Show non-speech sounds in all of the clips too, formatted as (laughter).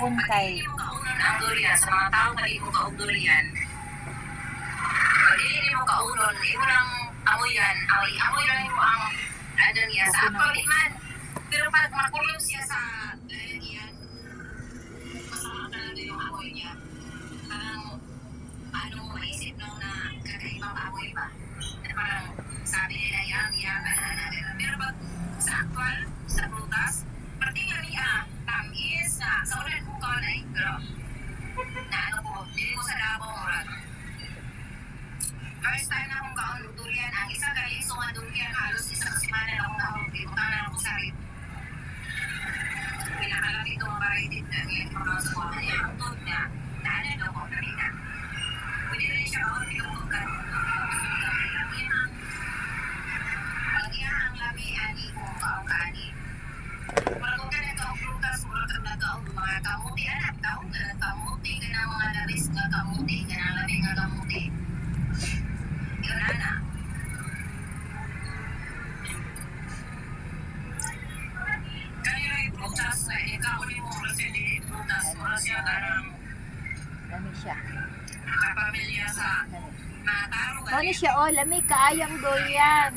buakon kay kaunon ang durian, sa mga tao pag hindi mo kaog durian, pag hindi mo kaunon, hindi mo lang amoy yan, amoy, amoy lang mo ang ano niya. Sa actual man. Pero pag makulong siya sa lalagyan, masama talaga yung amoy niya. Parang, ano mo maisip no, na kakaibang amoy ba? Na parang sabi nila yan, yan. Pero pag sa actual, sa prutas, pati nga niya, tamis na, sa ulan ko na eh, pero kamuti, anak, kaong ka nagkamuti, ka na mga labis nga kamuti, ka na labi nga kamuti. Yun, ana. Kanina yung prutas na ikaw ni mo, kasi di prutas, wala siya karang lami siya. kapamilya sa Lami. mga taro. Ano siya oh, lami kaayang durian.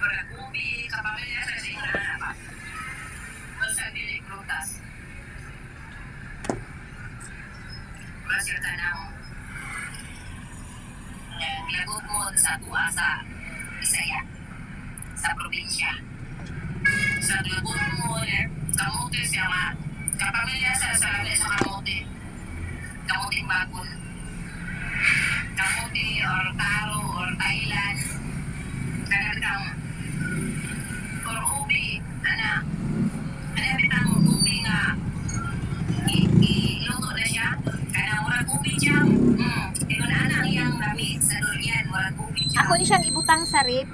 Wala ubi, kapamilya sa siya na pa. Wala siya dili prutas. Wala siya tanaw. Lagot mo sa tuwa sa Bisaya, sa probinsya. Sa lagot mo, eh, kamuti siya ma. Kapamilya sa sa labi sa kamuti. Kamuting bakon. Kamuti or taro or Thailand. Kanagang Ako ni siyang ibutang sa rip.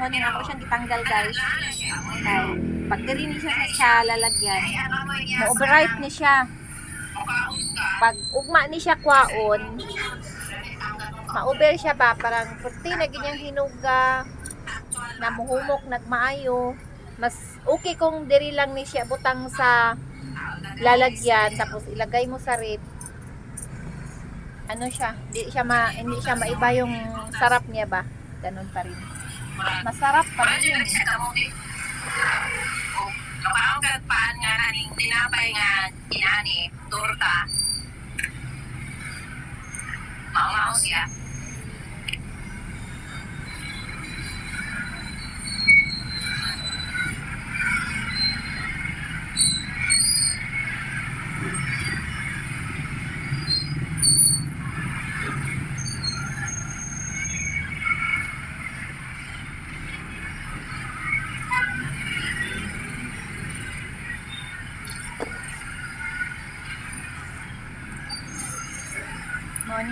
Ano ako siyang itanggal guys. Ana siya. Kay pag diri siya sa lalagyan, sa- ni siya. Pag ugma ni siya kwaon, ma-over siya ba parang puti na ganyang hinuga, na muhumok nagmaayo. Mas okay kung diri lang ni siya butang sa lalagyan tapos ilagay mo sa rip. Ano siya? Hindi siya ma hindi siya maiba yung sarap niya ba? Ganun pa rin. Masarap pa rin yun. kapaang paan nga naning tinapay nga inani, torta. Maumao siya.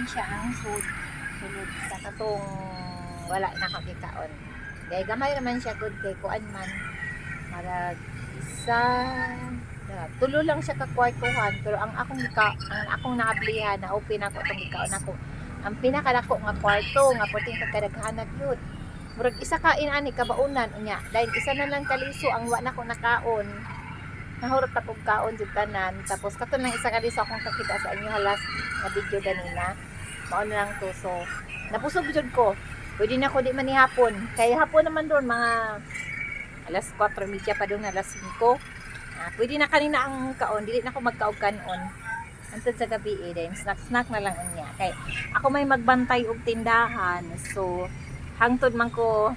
Siya ang food. Sulod sa katong wala na kakikaon. Dahil gamay naman siya good kay kuan man. Marag isa na, tulo lang siya ka kwartuhan. Pero ang akong ka, ang akong naablihan na open ako itong ikaon ako. Ang pinakalako nga kwarto nga puting kagkadaghanag yun. Murag isa ka inani kabaunan unya. Dahil isa na lang kaliso ang wa nako nakaon. Nahurot ako kaon jud tanan. Tapos kato lang isa kaliso akong kakita sa inyo halas nga video ganina mao na lang to so napusog jud ko pwede na ko di man hapon kay hapon naman doon mga alas 4 pa doon alas 5 Ah, pwede na kanina ang kaon, dili na ako magkaog kanon. Antod sa gabi eh, then snack snack na lang unya. Kay ako may magbantay og tindahan. So hangtod man ko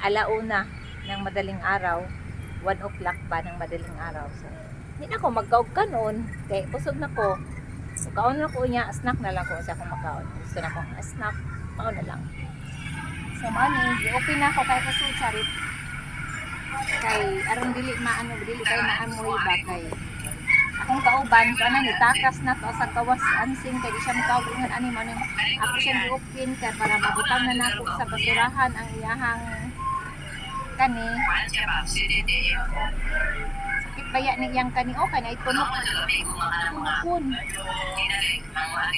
alauna ng madaling araw, 1 o'clock pa ng madaling araw. So hindi na ako magkaog kanon. Kay busog na ko. So kaon na ko niya, snack na lang ko. Sa akong makaon. Gusto na akong snack, mao na lang. So mao ni, open na ako kay kasud sa kay aron dili maano dili kay maamoy ba kay akong kauban so ana ni takas na to sa kawas. Ansing kay siya makauban. Ani man yung ako siya gi-open kay para mabutang na nako sa basurahan ang iyahang kani baya ni iyang kani o mga mga kun Tinagay ang mga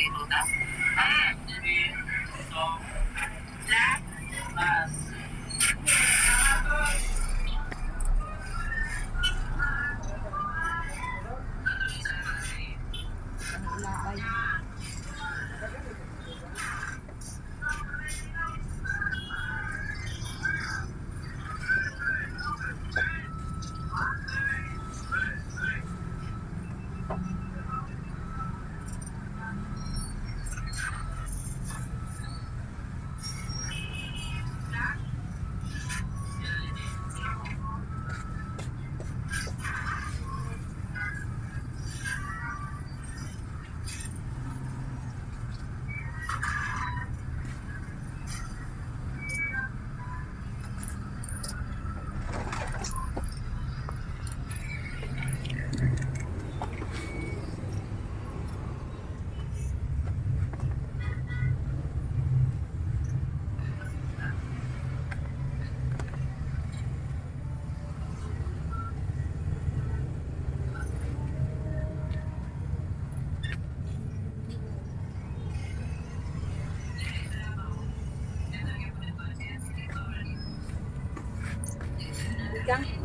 prutas.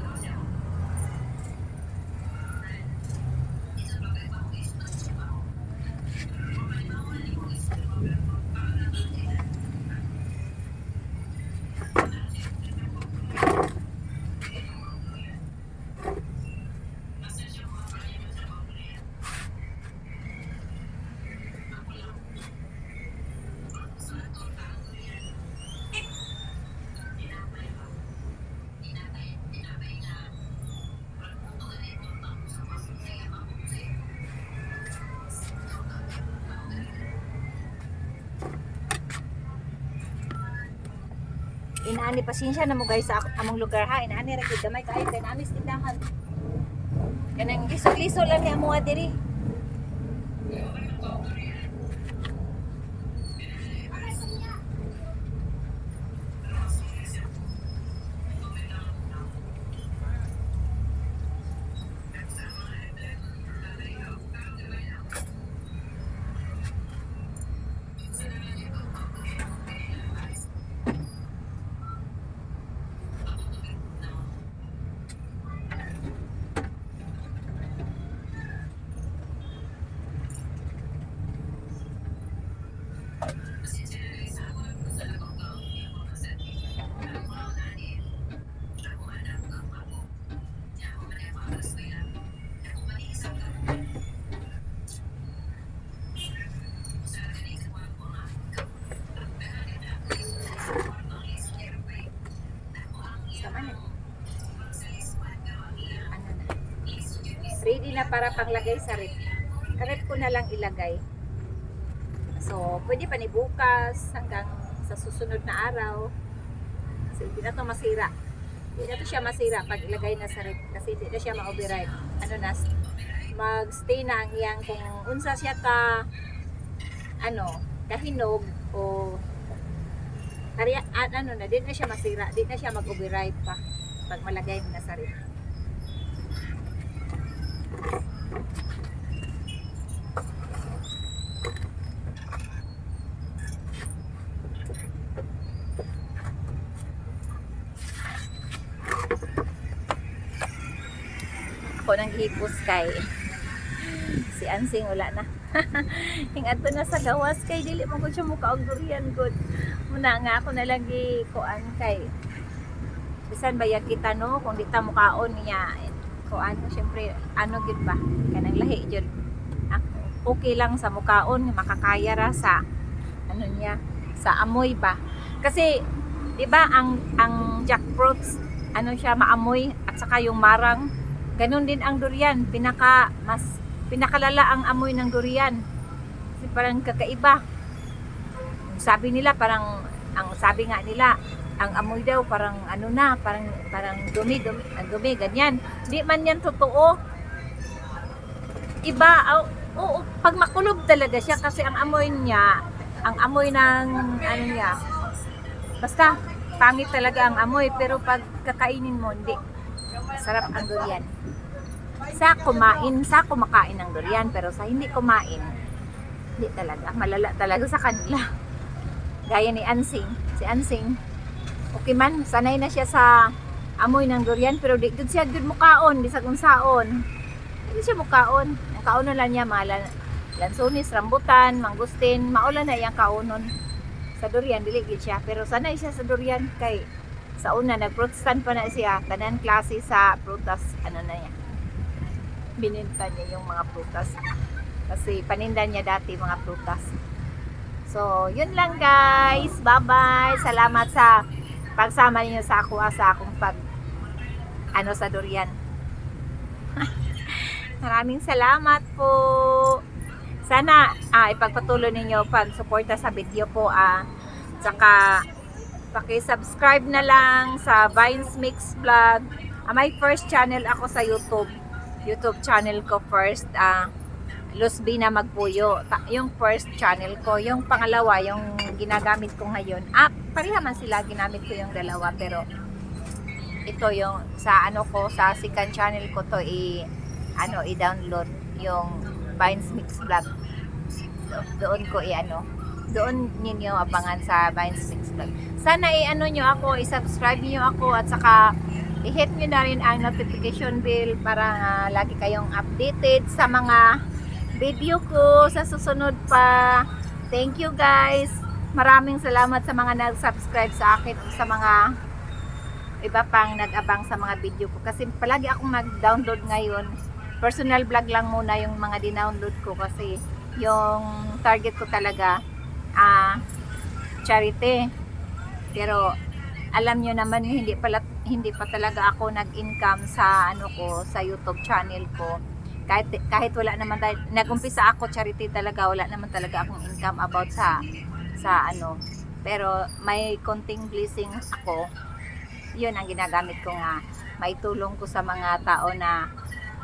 Inaani pasensya na mo guys sa among lugar ha. Inaani ra gid gamay kaayo kay namis tindahan. Kanang liso-liso lang ni amo diri. Para panglagay sa rep. Rep ko na lang ilagay. So, pwede pa ni bukas hanggang sa susunod na araw. Kasi hindi na to masira. Hindi na to siya masira pag ilagay na sa rep. Kasi hindi na siya ma-override. Ano na, mag-stay na ang iyang kung unsa siya ka ano, kahinog o Kaya, ano na, di na siya masira, di na siya mag-override pa pag malagay mo na sa rep. Ako nang hipos kay (laughs) si Ansing wala na. (laughs) Hing ato na sa gawas kay dili mo gud siya muka og durian gud. Muna nga ako na lang kuan kay bisan ba ya kita no kung di ta mukaon niya kuan syempre ano gid ba kanang lahi jud. Ako, okay lang sa mukaon makakaya ra sa ano niya sa amoy ba. Kasi 'di ba ang ang jackfruits ano siya maamoy at saka yung marang ganun din ang durian pinaka mas pinakalala ang amoy ng durian kasi parang kakaiba sabi nila parang ang sabi nga nila ang amoy daw parang ano na parang parang dumi dumi, ang dumi ganyan di man yan totoo iba oh, oo pag makulog talaga siya kasi ang amoy niya ang amoy ng ano niya basta pangit talaga ang amoy pero pag kakainin mo hindi sarap ang durian sa kumain, sa kumakain ng durian, pero sa hindi kumain, hindi talaga. Malala talaga sa kanila. Gaya ni Ansing. Si Ansing, okay man, sanay na siya sa amoy ng durian, pero di gud siya gud mukaon, di sa kung saon. Hindi siya mukaon. Ang kaonon lang niya, mga lan- lansonis, rambutan, mangustin, maulan na iyang kaonon. Sa durian, dili gid siya. Pero sanay siya sa durian, kay sa una, nag-fruit pa na siya, tanan klase sa prutas, ano na niya, bininta niya yung mga prutas. Kasi paninda niya dati mga prutas. So, yun lang guys. Bye-bye. Salamat sa pagsama niyo sa ako sa akong pag ano sa durian. (laughs) Maraming salamat po. Sana ah, ipagpatuloy ninyo pag-suporta sa video po ah. Tsaka paki-subscribe na lang sa Vines Mix Vlog. Ah, my first channel ako sa YouTube. YouTube channel ko first ah Luzbina Magpuyo. Ta- yung first channel ko, yung pangalawa, yung ginagamit ko ngayon. Ah, pareha man sila ginamit ko yung dalawa pero ito yung sa ano ko sa second channel ko to i ano i-download yung Vines Mix Vlog. Do- doon ko i ano doon ninyo abangan sa Vines Mix Vlog. Sana i ano nyo ako, i-subscribe niyo ako at saka i-hit nyo na rin ang notification bell para ah, lagi kayong updated sa mga video ko sa susunod pa. Thank you guys. Maraming salamat sa mga nag-subscribe sa akin o sa mga iba pang nag-abang sa mga video ko kasi palagi akong nag-download ngayon. Personal vlog lang muna yung mga dinownload ko kasi yung target ko talaga ah charity. Pero alam nyo naman hindi pala hindi pa talaga ako nag-income sa ano ko sa YouTube channel ko. Kahit kahit wala naman tayo, nag-umpisa ako charity talaga, wala naman talaga akong income about sa sa ano. Pero may konting blessing ako. 'Yun ang ginagamit ko nga may tulong ko sa mga tao na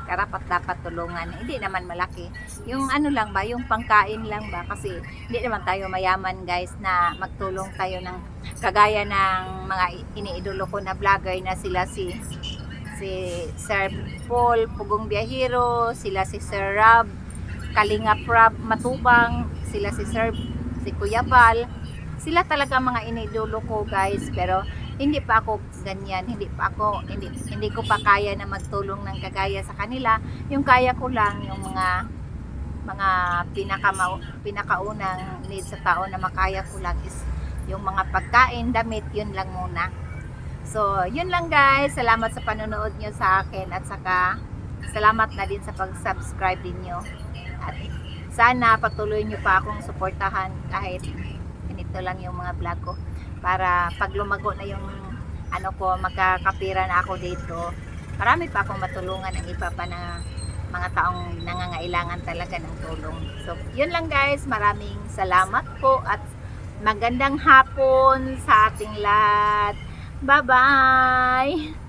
karapat dapat tulungan. Hindi naman malaki. Yung ano lang ba, yung pangkain lang ba kasi hindi naman tayo mayaman guys na magtulong tayo ng kagaya ng mga iniidolo ko na vlogger na sila si si Sir Paul Pugong Biahiro, sila si Sir Rob, Kalinga Prab Matubang, sila si Sir si Kuya Val. Sila talaga mga iniidolo ko guys, pero hindi pa ako ganyan, hindi pa ako hindi hindi ko pa kaya na magtulong ng kagaya sa kanila. Yung kaya ko lang yung mga mga pinaka pinakaunang need sa tao na makaya ko lang is yung mga pagkain, damit, yun lang muna. So, yun lang guys. Salamat sa panonood nyo sa akin at saka salamat na din sa pag-subscribe ninyo. At sana patuloy nyo pa akong suportahan kahit ganito lang yung mga vlog ko para pag lumago na yung ano ko, magkakapira na ako dito. Marami pa akong matulungan ng iba pa na mga taong nangangailangan talaga ng tulong. So, yun lang guys. Maraming salamat po at magandang hapon sa ating lahat. Bye-bye!